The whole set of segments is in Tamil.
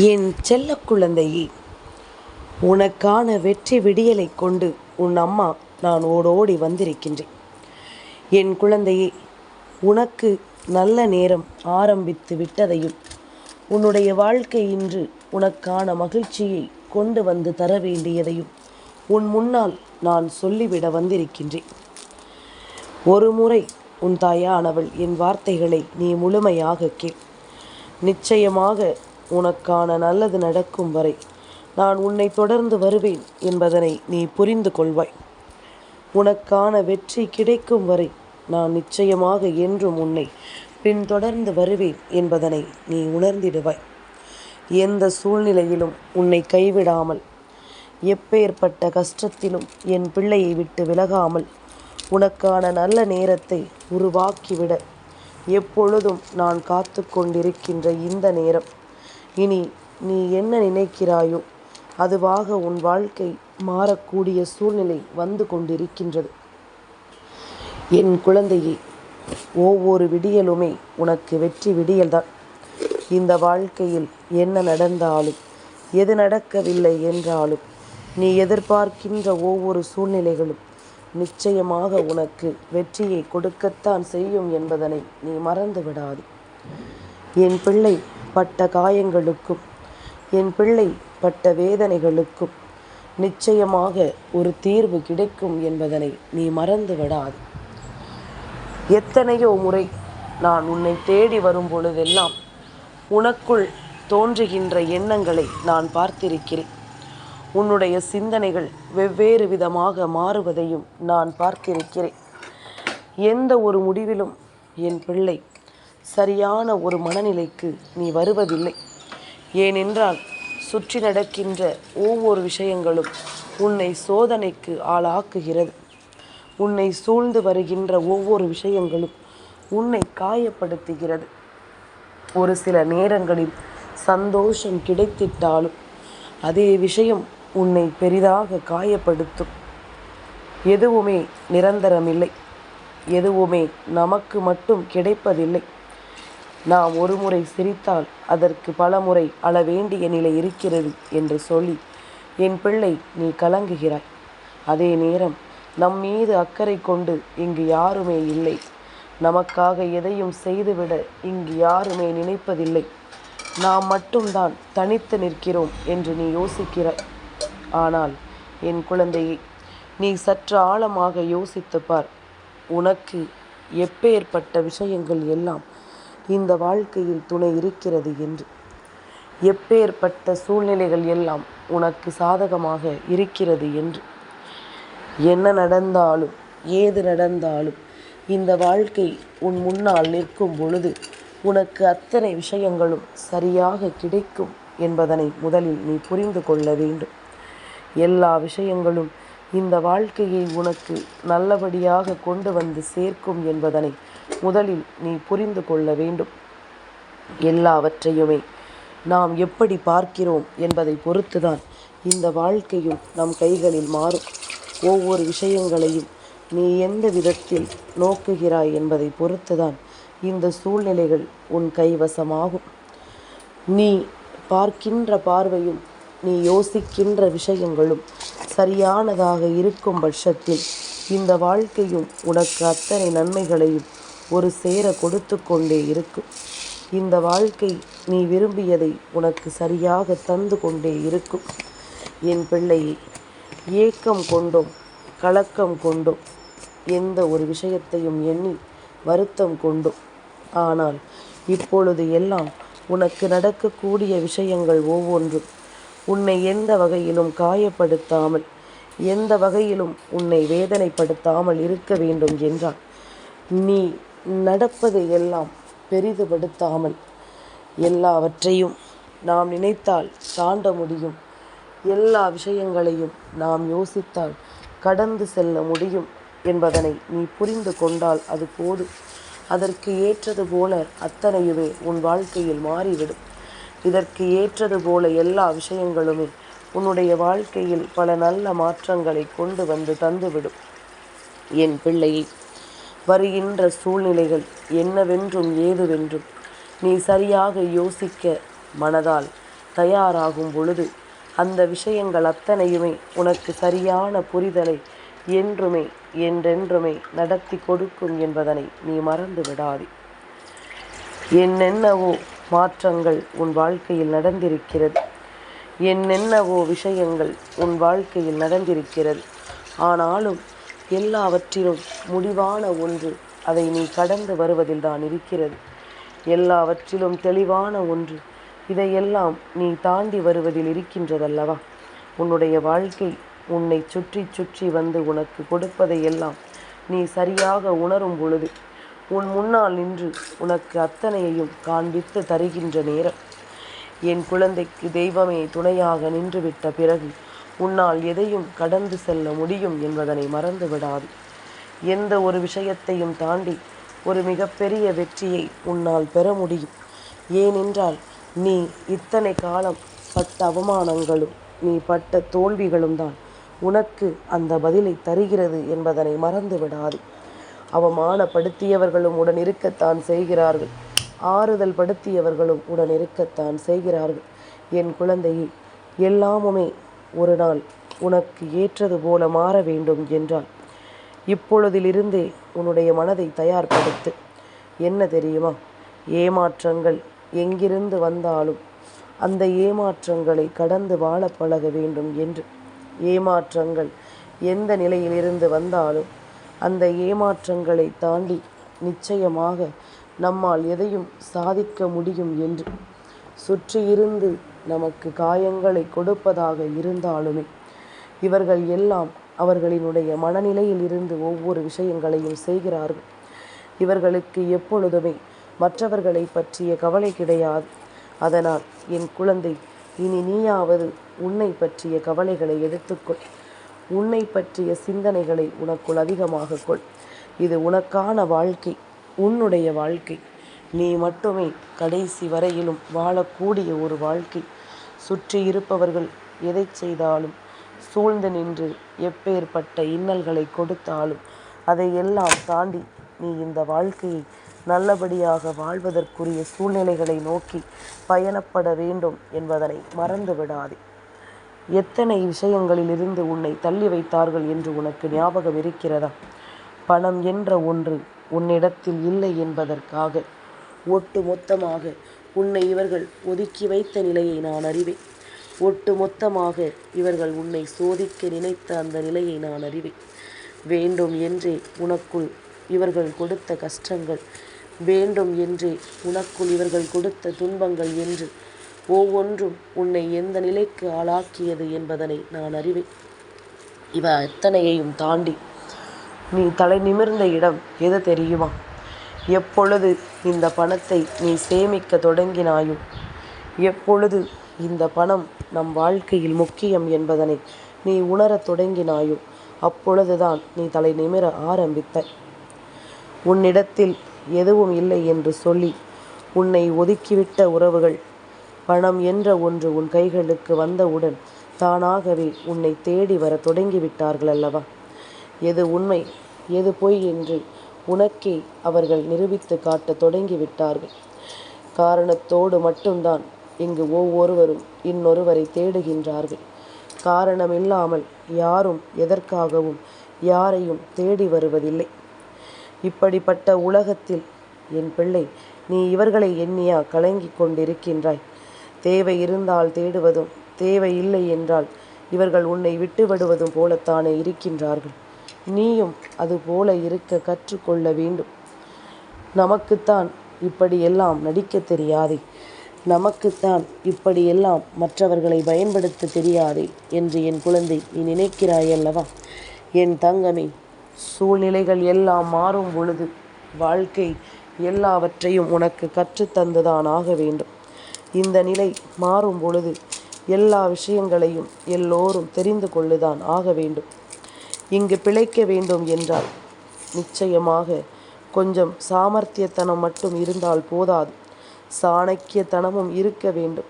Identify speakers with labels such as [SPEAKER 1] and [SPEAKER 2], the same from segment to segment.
[SPEAKER 1] என் செல்ல குழந்தையே உனக்கான வெற்றி விடியலை கொண்டு உன் அம்மா நான் ஓடோடி வந்திருக்கின்றேன். என் குழந்தையே உனக்கு நல்ல நேரம் ஆரம்பித்து விட்டதையும் உன்னுடைய வாழ்க்கை இன்று உனக்கான மகிழ்ச்சியை கொண்டு வந்து தர வேண்டியதையும் உன் முன்னால் நான் சொல்லிவிட வந்திருக்கின்றேன். ஒரு முறை உன் தாயானவள் என் வார்த்தைகளை நீ முழுமையாக கேள். நிச்சயமாக உனக்கான நல்லது நடக்கும் வரை நான் உன்னை தொடர்ந்து வருவேன் என்பதனை நீ புரிந்து கொள்வாய். உனக்கான வெற்றி கிடைக்கும் வரை நான் நிச்சயமாக என்றும் உன்னை பின்தொடர்ந்து வருவேன் என்பதனை நீ உணர்ந்திடுவாய். எந்த சூழ்நிலையிலும் உன்னை கைவிடாமல் எப்பேற்பட்ட கஷ்டத்திலும் என் பிள்ளையை விட்டு விலகாமல் உனக்கான நல்ல நேரத்தை உருவாக்கிவிட எப்பொழுதும் நான் காத்து கொண்டிருக்கின்ற இந்த நேரம் இனி நீ என்ன நினைக்கிறாயோ அதுவாக உன் வாழ்க்கை மாறக்கூடிய சூழ்நிலை வந்து கொண்டிருக்கின்றது. என் குழந்தையே ஒவ்வொரு விடியலுமே உனக்கு வெற்றி விடியல்தான். இந்த வாழ்க்கையில் என்ன நடந்தாலும் எது நடக்கவில்லை என்றாலும் நீ எதிர்பார்க்கின்ற ஒவ்வொரு சூழ்நிலைகளும் நிச்சயமாக உனக்கு வெற்றியை கொடுக்கத்தான் செய்யும் என்பதனை நீ மறந்து விடாது என் பிள்ளை பட்ட காயங்களுக்கும் என் பிள்ளை பட்ட வேதனைகளுக்கும் நிச்சயமாக ஒரு தீர்வு கிடைக்கும் என்பதனை நீ மறந்து விடாது. எத்தனையோ முறை நான் உன்னை தேடி வரும் பொழுதெல்லாம் உனக்குள் தோன்றுகின்ற எண்ணங்களை நான் பார்த்திருக்கிறேன். உன்னுடைய சிந்தனைகள் வெவ்வேறு விதமாக மாறுவதையும் நான் பார்த்திருக்கிறேன். எந்த ஒரு முடிவிலும் என் பிள்ளை சரியான ஒரு மனநிலைக்கு நீ வருவதில்லை. ஏனென்றால் சுற்றி நடக்கின்ற ஒவ்வொரு விஷயங்களும் உன்னை சோதனைக்கு ஆளாக்குகிறது. உன்னை சூழ்ந்து வருகின்ற ஒவ்வொரு விஷயங்களும் உன்னை காயப்படுத்துகிறது. ஒரு சில நேரங்களில் சந்தோஷம் கிடைத்திட்டாலும் அதே விஷயம் உன்னை பெரிதாக காயப்படுத்தும். எதுவுமே நிரந்தரமில்லை. எதுவுமே நமக்கு மட்டும் கிடைப்பதில்லை. நாம் ஒருமுறை சிரித்தால் அதற்கு பல முறை வேண்டிய நிலை இருக்கிறது என்று சொல்லி என் பிள்ளை நீ கலங்குகிறாய். அதே நேரம் நம் மீது அக்கறை கொண்டு இங்கு யாருமே இல்லை. நமக்காக எதையும் செய்துவிட இங்கு யாருமே நினைப்பதில்லை. நாம் மட்டும்தான் தனித்து நிற்கிறோம் என்று நீ யோசிக்கிறாய். ஆனால் என் குழந்தையை நீ சற்று ஆழமாக யோசித்து பார். உனக்கு எப்பேற்பட்ட விஷயங்கள் எல்லாம் இந்த வாழ்க்கையில் துணை இருக்கிறது என்று. எப்பேற்பட்ட சூழ்நிலைகள் எல்லாம் உனக்கு சாதகமாக இருக்கிறது என்று. என்ன நடந்தாலும் ஏது நடந்தாலும் இந்த வாழ்க்கை உன் முன்னால் நிற்கும் பொழுது உனக்கு அத்தனை விஷயங்களும் சரியாக கிடைக்கும் என்பதனை முதலில் நீ புரிந்து கொள்ள வேண்டும். எல்லா விஷயங்களும் இந்த வாழ்க்கையை உனக்கு நல்லபடியாக கொண்டு வந்து சேர்க்கும் என்பதனை முதலில் நீ புரிந்து கொள்ள வேண்டும். எல்லாவற்றையுமே நாம் எப்படி பார்க்கிறோம் என்பதை பொறுத்துதான் இந்த வாழ்க்கையும் நம் கைகளில் மாறும். ஒவ்வொரு விஷயங்களையும் நீ எந்த விதத்தில் நோக்குகிறாய் என்பதை பொறுத்துதான் இந்த சூழ்நிலைகள் உன் கைவசமாகும். நீ பார்க்கின்ற பார்வையும் நீ யோசிக்கின்ற விஷயங்களும் சரியானதாக இருக்கும் பட்சத்தில் இந்த வாழ்க்கையும் உனக்கு அத்தனை நன்மைகளையும் ஒரு சேர கொடுத்து கொண்டே இருக்கும் இந்த வாழ்க்கை நீ விரும்பியதை உனக்கு சரியாக தந்து கொண்டே இருக்கும் என் பிள்ளையை ஏக்கம் கொண்டோம் கலக்கம் கொண்டோம் எந்த ஒரு விஷயத்தையும் எண்ணி வருத்தம் கொண்டோம். ஆனால் இப்பொழுது எல்லாம் உனக்கு நடக்கக்கூடிய விஷயங்கள் ஒவ்வொன்றும் உன்னை எந்த வகையிலும் காயப்படுத்தாமல் எந்த வகையிலும் உன்னை வேதனைப்படுத்தாமல் இருக்க வேண்டும் என்றால் நீ நடப்பதை எல்லாம் பெரிதுபடுத்தாமல் எல்லாவற்றையும் நாம் நினைத்தால் தாண்ட முடியும். எல்லா விஷயங்களையும் நாம் யோசித்தால் கடந்து செல்ல முடியும் என்பதனை நீ புரிந்து கொண்டால் அது போது அதற்கு ஏற்றது போல அத்தனையுமே உன் வாழ்க்கையில் மாறிவிடும். இதற்கு ஏற்றது போல எல்லா விஷயங்களுமே உன்னுடைய வாழ்க்கையில் பல நல்ல மாற்றங்களை கொண்டு வந்து தந்துவிடும். என் பிள்ளையை வருகின்ற சூழ்நிலைகள் என்னவென்றும் ஏதுவென்றும் நீ சரியாக யோசிக்க மனதால் தயாராகும் பொழுது அந்த விஷயங்கள் அத்தனையுமே உனக்கு சரியான புரிதலை என்றுமே என்றென்றுமே நடத்தி கொடுக்கும் என்பதனை நீ மறந்து விடாதே. என்னென்னவோ மாற்றங்கள் உன் வாழ்க்கையில் நடந்திருக்கிறது. என்னென்னவோ விஷயங்கள் உன் வாழ்க்கையில் நடந்திருக்கிறது. ஆனாலும் எல்லாவற்றிலும் முடிவான ஒன்று அதை நீ கடந்து வருவதில் தான் இருக்கிறது. எல்லாவற்றிலும் தெளிவான ஒன்று இதையெல்லாம் நீ தாண்டி வருவதில் இருக்கின்றதல்லவா? உன்னுடைய வாழ்க்கை உன்னை சுற்றி சுற்றி வந்து உனக்கு கொடுப்பதையெல்லாம் நீ சரியாக உணரும் பொழுது உன் முன்னால் நின்று உனக்கு அத்தனையையும் காண்பித்து தருகின்ற நேரம். என் குழந்தைக்கு தெய்வமே துணையாக நின்றுவிட்ட பிறகு உன்னால் எதையும் கடந்து செல்ல முடியும் என்பதனை மறந்து விடாது எந்த ஒரு விஷயத்தையும் தாண்டி ஒரு மிகப்பெரிய வெற்றியை உன்னால் பெற முடியும். ஏனென்றால் நீ இத்தனை காலம் பட்ட அவமானங்களும் நீ பட்ட தோல்விகளும் தான் உனக்கு அந்த பதிலை தருகிறது என்பதனை மறந்து விடாது அவமானப்படுத்தியவர்களும் உடன் இருக்கத்தான் செய்கிறார்கள். ஆறுதல் படுத்தியவர்களும் உடன் இருக்கத்தான் செய்கிறார்கள். என் குழந்தையை எல்லாமுமே ஒரு நாள் உனக்கு ஏற்றது போல மாற வேண்டும் என்றால் இப்பொழுதிலிருந்தே உன்னுடைய மனதை தயார்படுத்து. என்ன தெரியுமா? ஏமாற்றங்கள் எங்கிருந்து வந்தாலும் அந்த ஏமாற்றங்களை கடந்து வாழ பழக வேண்டும் என்று. ஏமாற்றங்கள் எந்த நிலையிலிருந்து வந்தாலும் அந்த ஏமாற்றங்களை தாண்டி நிச்சயமாக நம்மால் எதையும் சாதிக்க முடியும் என்று. சுற்றியிருந்து நமக்கு காயங்களை கொடுப்பதாக இருந்தாலுமே இவர்கள் எல்லாம் அவர்களினுடைய மனநிலையில் இருந்து ஒவ்வொரு விஷயங்களையும் செய்கிறார்கள். இவர்களுக்கு எப்பொழுதுமே மற்றவர்களை பற்றிய கவலை கிடையாது. அதனால் என் குழந்தை இனி நீயாவது உன்னை பற்றிய கவலைகளை எடுத்துக்கொள் உன்னை பற்றிய சிந்தனைகளை உனக்குள் அதிகமாக கொள். இது உனக்கான வாழ்க்கை உன்னுடைய வாழ்க்கை. நீ மட்டுமே கடைசி வரையிலும் வாழக்கூடிய ஒரு வாழ்க்கை. சுற்றி இருப்பவர்கள் எதை செய்தாலும் சூழ்ந்து நின்று எப்பேற்பட்ட இன்னல்களை கொடுத்தாலும் அதையெல்லாம் தாண்டி நீ இந்த வாழ்க்கையை நல்லபடியாக வாழ்வதற்குரிய சூழ்நிலைகளை நோக்கி பயணப்பட வேண்டும் என்பதனை மறந்து விடாதே எத்தனை விஷயங்களிலிருந்து உன்னை தள்ளி வைத்தார்கள் என்று உனக்கு ஞாபகம் இருக்கிறதா? பணம் என்ற ஒன்று உன்னிடத்தில் இல்லை என்பதற்காக ஒட்டு மொத்தமாக உன்னை இவர்கள் ஒதுக்கி வைத்த நிலையை நான் அறிவேன். ஒட்டு மொத்தமாக இவர்கள் உன்னை சோதிக்க நினைத்த அந்த நிலையை நான் அறிவேன். வேண்டும் என்றே உனக்குள் இவர்கள் கொடுத்த கஷ்டங்கள் வேண்டும் என்றே உனக்குள் இவர்கள் கொடுத்த துன்பங்கள் என்று ஒவ்வொன்றும் உன்னை எந்த நிலைக்கு ஆளாக்கியது என்பதனை நான் அறிவேன். இவ அத்தனையையும் தாண்டி நீ தலை நிமிர்ந்த இடம் எது தெரியுமா? எப்பொழுது இந்த பணத்தை நீ சேமிக்க தொடங்கினாயோ? எப்பொழுது இந்த பணம் நம் வாழ்க்கையில் முக்கியம் என்பதனை நீ உணரத் தொடங்கினாயோ? அப்பொழுதுதான் நீ தலை நிமிர ஆரம்பித்த. உன்னிடத்தில் எதுவும் இல்லை என்று சொல்லி உன்னை ஒதுக்கிவிட்ட உறவுகள் பணம் என்ற ஒன்று உன் கைகளுக்கு வந்தவுடன் தானாகவே உன்னை தேடி வர தொடங்கிவிட்டார்கள் அல்லவா? எது உண்மை எது பொய் என்று உனக்கே அவர்கள் நிரூபித்து காட்ட தொடங்கிவிட்டார்கள். காரணத்தோடு மட்டும்தான் இங்கு ஒவ்வொருவரும் இன்னொருவரை தேடுகின்றார்கள். காரணம் இல்லாமல் யாரும் எதற்காகவும் யாரையும் தேடி வருவதில்லை. இப்படிப்பட்ட உலகத்தில் என் பிள்ளை நீ இவர்களை எண்ணியா கலங்கிக் கொண்டிருக்கின்றாய். தேவை இருந்தால் தேடுவதும் தேவை இல்லை என்றால் இவர்கள் உன்னை விட்டு விடுவதும் போலத்தானே இருக்கின்றார்கள். நீயும் அதுபோல இருக்க கற்றுக்கொள்ள வேண்டும். நமக்குத்தான் இப்படியெல்லாம் நடிக்க தெரியாதே. நமக்குத்தான் இப்படியெல்லாம் மற்றவர்களை பயன்படுத்த தெரியாதே என்று என் குழந்தை நீ நினைக்கிறாய் அல்லவா என் தங்கமே சூழ்நிலைகள் எல்லாம் மாறும் பொழுது வாழ்க்கை எல்லாவற்றையும் உனக்கு கற்றுத்தந்துதான் ஆக வேண்டும். இந்த நிலை மாறும் பொழுது எல்லா விஷயங்களையும் எல்லோரும் தெரிந்து கொள்ளுதான் ஆக வேண்டும். இங்கு பிழைக்க வேண்டும் என்றால் நிச்சயமாக கொஞ்சம் சாமர்த்தியத்தனம் மட்டும் இருந்தால் போதாது. சாணக்கியத்தனமும் இருக்க வேண்டும்.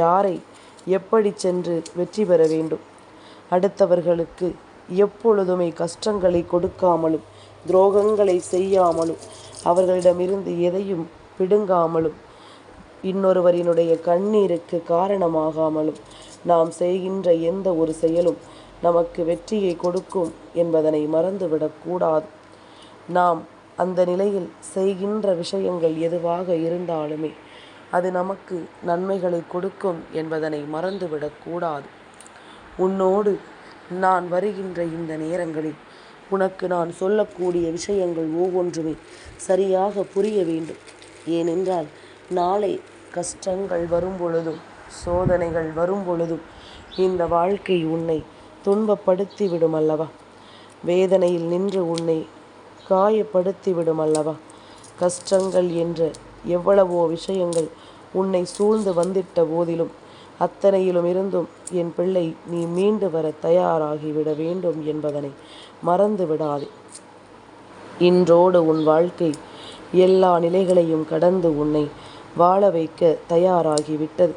[SPEAKER 1] யாரை எப்படி சென்று வெற்றி பெற வேண்டும்? அடுத்தவர்களுக்கு எப்பொழுதுமே கஷ்டங்களை கொடுக்காமலும் துரோகங்களை செய்யாமலும் அவர்களிடமிருந்து எதையும் பிடுங்காமலும் இன்னொருவரினுடைய கண்ணீருக்கு காரணமாகாமலும் நாம் செய்கின்ற எந்த ஒரு செயலும் நமக்கு வெற்றியை கொடுக்கும் என்பதனை மறந்துவிடக் கூடாது. நாம் அந்த நிலையில் செய்கின்ற விஷயங்கள் எதுவாக இருந்தாலுமே அது நமக்கு நன்மைகளை கொடுக்கும் என்பதனை மறந்துவிடக்கூடாது உன்னோடு நான் வருகின்ற இந்த நேரங்களில் உனக்கு நான் சொல்லக்கூடிய விஷயங்கள் ஒவ்வொன்றுமே சரியாக புரிய வேண்டும். ஏனென்றால் நாளை கஷ்டங்கள் வரும் பொழுதும் சோதனைகள் வரும் பொழுதும் இந்த வாழ்க்கை உன்னை துன்பப்படுத்தி விடும் அல்லவா வேதனையில் நின்று உன்னை காயப்படுத்தி விடும் அல்லவா கஷ்டங்கள் என்ற எவ்வளவோ விஷயங்கள் உன்னை சூழ்ந்து வந்திட்ட போதிலும் அத்தனையிலும் இருந்தும் என் பிள்ளை நீ மீண்டு வர தயாராகிவிட வேண்டும் என்பதனை மறந்து விடாதே இன்றோடு உன் வாழ்க்கை எல்லா நிலைகளையும் கடந்து உன்னை வாழ வைக்க தயாராகிவிட்டது.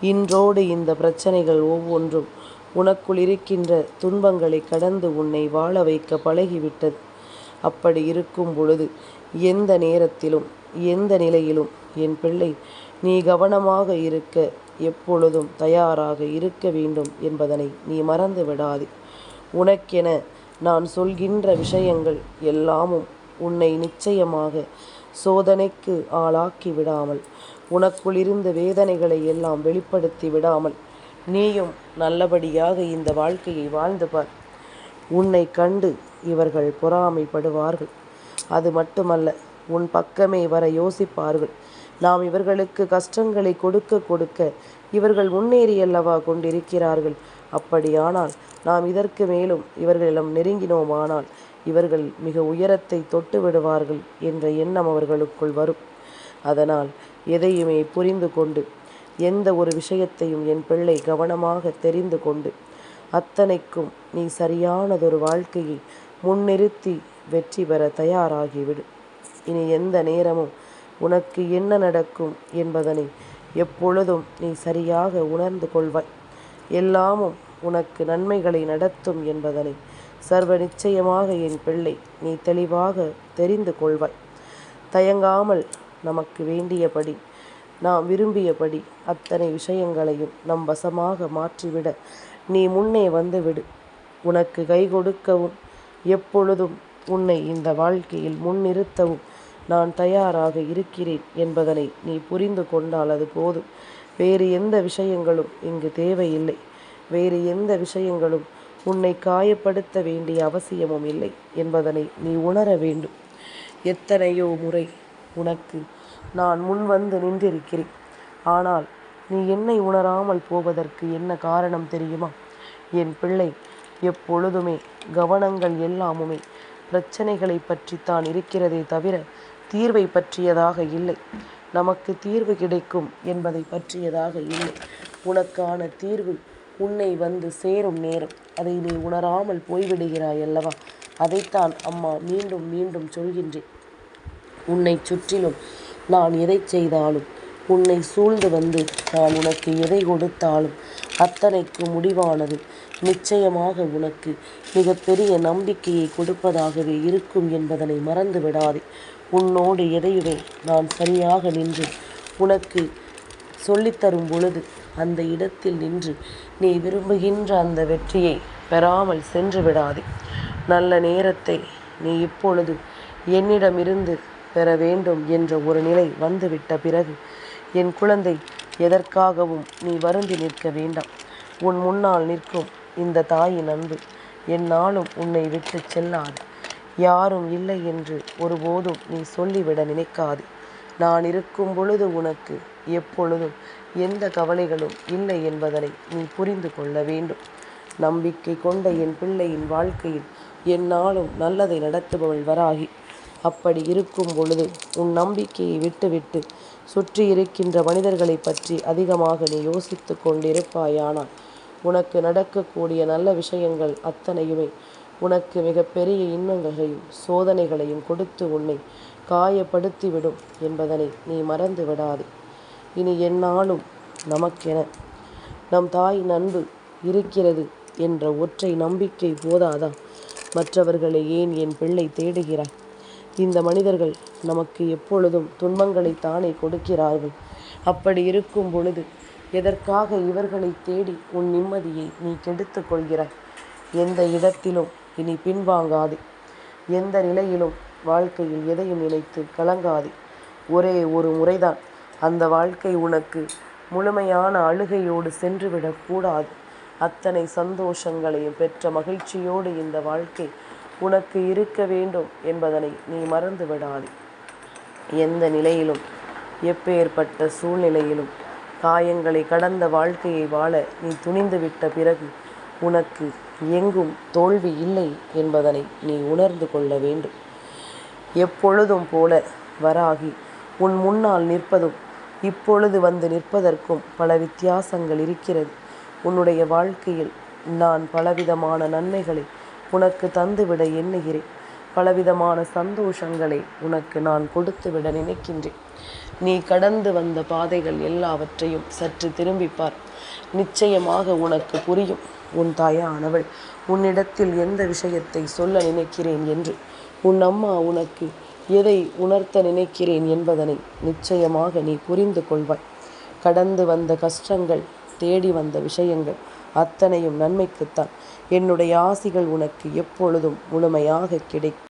[SPEAKER 1] இன்றோடு இந்த பிரச்சனைகள் ஒவ்வொன்றும் உனக்குள் இருக்கின்ற துன்பங்களை கடந்து உன்னை வாழ வைக்க பழகிவிட்டது. அப்படி இருக்கும் பொழுது எந்த நேரத்திலும் எந்த நிலையிலும் என் பிள்ளை நீ கவனமாக இருக்க எப்பொழுதும் தயாராக இருக்க வேண்டும் என்பதனை நீ மறந்து விடாது. உனக்கென நான் சொல்கின்ற விஷயங்கள் எல்லாமும் உன்னை நிச்சயமாக சோதனைக்கு ஆளாக்கி விடாமல் உனக்குள் இருந்த வேதனைகளை எல்லாம் வெளிப்படுத்தி விடாமல் நீயும் நல்லபடியாக இந்த வாழ்க்கையை வாழ்ந்து பார். உன்னை கண்டு இவர்கள் பொறாமைப்படுவார்கள். அது மட்டுமல்ல உன் பக்கமே வர யோசிப்பார்கள். நாம் இவர்களுக்கு கஷ்டங்களை கொடுக்க கொடுக்க இவர்கள் முன்னேறியல்லவா கொண்டிருக்கிறார்கள். அப்படியானால் நாம் இதற்கு மேலும் இவர்களிடம் நெருங்கினோமானால் இவர்கள் மிக உயரத்தை தொட்டு விடுவார்கள் என்ற எண்ணம் அவர்களுக்குள் வரும். அதனால் எதையுமே புரிந்து கொண்டு எந்த ஒரு விஷயத்தையும் என் பிள்ளை கவனமாக தெரிந்து கொண்டு அத்தனைக்கும் நீ சரியானதொரு வாழ்க்கையை முன்னிறுத்தி வெற்றி பெற தயாராகிவிடு. இனி எந்த நேரமும் உனக்கு என்ன நடக்கும் என்பதனை எப்பொழுதும் நீ சரியாக உணர்ந்து கொள்வாய். எல்லாமும் உனக்கு நன்மைகளை நடத்தும் என்பதனை சர்வ நிச்சயமாக என் பிள்ளை நீ தெளிவாக தெரிந்து கொள்வாய். தயங்காமல் நமக்கு வேண்டியபடி நாம் விரும்பியபடி அத்தனை விஷயங்களையும் நம் வசமாக மாற்றிவிட நீ முன்னே வந்துவிடு. உனக்கு கை கொடுக்கவும் எப்பொழுதும் உன்னை இந்த வாழ்க்கையில் முன்னிறுத்தவும் நான் தயாராக இருக்கிறேன் என்பதனை நீ புரிந்து கொண்டால் அது போதும். வேறு எந்த விஷயங்களும் இங்கு தேவையில்லை. வேறு எந்த விஷயங்களும் உன்னை காயப்படுத்த வேண்டிய அவசியமும் இல்லை என்பதனை நீ உணர வேண்டும். எத்தனையோ முறை உனக்கு நான் முன் வந்து நின்றிருக்கிறேன். ஆனால் நீ என்னை உணராமல் போவதற்கு என்ன காரணம் தெரியுமா? என் பிள்ளை எப்பொழுதுமே கவனங்கள் எல்லாமுமே பிரச்சனைகளை பற்றித்தான் இருக்கிறதே தவிர தீர்வை பற்றியதாக இல்லை. நமக்கு தீர்வு கிடைக்கும் என்பதை பற்றியதாக இல்லை. உனக்கான தீர்வு உன்னை வந்து சேரும் நேரம். அதை நீ உணராமல் போய்விடுகிறாய் அல்லவா? அதைத்தான் அம்மா மீண்டும் மீண்டும் சொல்கின்றேன் உன்னை சுற்றிலும் நான் எதை செய்தாலும் உன்னை சூழ்ந்து வந்து நான் உனக்கு எதை கொடுத்தாலும் அத்தனைக்கு முடிவானது. நிச்சயமாக உனக்கு மிகப்பெரிய நம்பிக்கையை கொடுப்பதாகவே இருக்கும் என்பதனை மறந்து விடாதே. உன்னோடு எதையுமே நான் சரியாக நின்று உனக்கு சொல்லித்தரும் பொழுது அந்த இடத்தில் நின்று நீ விரும்புகின்ற அந்த வெற்றியை பெறாமல் சென்று விடாதே. நல்ல நேரத்தை நீ இப்பொழுது என்னிடமிருந்து பெற வேண்டும் என்ற ஒரு நிலை வந்துவிட்ட பிறகு என் குழந்தை எதற்காகவும் நீ வருந்தி நிற்க வேண்டாம். உன் முன்னால் நிற்கும் இந்த தாயின் அன்பு என்னாலும் உன்னை விட்டு செல்லாது. யாரும் இல்லை என்று ஒருபோதும் நீ சொல்லிவிட நினைக்காது. நான் இருக்கும் பொழுது உனக்கு எப்பொழுதும் எந்த கவலைகளும் இல்லை என்பதனை நீ புரிந்து கொள்ள வேண்டும். நம்பிக்கை கொண்ட என் பிள்ளையின் வாழ்க்கையில் என்னாலும் நல்லதை நடத்துபவள் வராகி அப்படி இருக்கும் பொழுது உன் நம்பிக்கையை விட்டுவிட்டு சுற்றி இருக்கின்ற மனிதர்களை பற்றி அதிகமாக நீ யோசித்து கொண்டிருப்பாயானால் உனக்கு நடக்கக்கூடிய நல்ல விஷயங்கள் அத்தனையுமே உனக்கு மிகப்பெரிய இன்னங்களையும் சோதனைகளையும் கொடுத்து உன்னை காயப்படுத்திவிடும் என்பதனை நீ மறந்து விடாதே. இனி என்னாலும் நமக்கென நம் தாய் நண்பு இருக்கிறது என்ற ஒற்றை நம்பிக்கை போதாதா? மற்றவர்களை ஏன் என் பிள்ளை தேடுகிறாய்? இந்த மனிதர்கள் நமக்கு எப்பொழுதும் துன்பங்களை தானே கொடுக்கிறார்கள். அப்படி இருக்கும் பொழுது எதற்காக இவர்களை தேடி உன் நிம்மதியை நீ கெடுத்து கொள்கிறாய்? எந்த இடத்திலும் இனி பின்வாங்காதே. எந்த நிலையிலும் வாழ்க்கையில் எதையும் நினைத்து கலங்காதே. ஒரே ஒரு முறைதான். அந்த வாழ்க்கை உனக்கு முழுமையான அழுகையோடு சென்றுவிடக் கூடாது. அத்தனை சந்தோஷங்களையும் பெற்ற மகிழ்ச்சியோடு இந்த வாழ்க்கை உனக்கு இருக்க வேண்டும் என்பதனை நீ மறந்து விடாதே எந்த நிலையிலும் எப்பேற்பட்ட சூழ்நிலையிலும் காயங்களை கடந்த வாழ்க்கையை வாழ நீ துணிந்து விட்ட பிறகு உனக்கு எங்கும் தோல்வி இல்லை என்பதனை நீ உணர்ந்து கொள்ள வேண்டும். எப்பொழுதும் போல வராகி உன் முன்னால் நிற்பதும் இப்பொழுது வந்து நிற்பதற்கும் பல வித்தியாசங்கள் இருக்கிறது. உன்னுடைய வாழ்க்கையில் நான் பலவிதமான நன்மைகளை உனக்கு தந்துவிட எண்ணுகிறேன். பலவிதமான சந்தோஷங்களை உனக்கு நான் கொடுத்துவிட நினைக்கின்றேன். நீ கடந்து வந்த பாதைகள் எல்லாவற்றையும் சற்று திரும்பிப்பார். நிச்சயமாக உனக்கு புரியும். உன் தாயானவள் உன்னிடத்தில் எந்த விஷயத்தை சொல்ல நினைக்கிறேன் என்று. உன் அம்மா உனக்கு எதை உணர்த்த நினைக்கிறேன் என்பதனை நிச்சயமாக நீ புரிந்து கொள்வாய். கடந்து வந்த கஷ்டங்கள் தேடி வந்த விஷயங்கள் அத்தனையும் நன்மைக்குத்தான். என்னுடைய ஆசிகள் உனக்கு எப்பொழுதும் முழுமையாக கிடைக்கும்.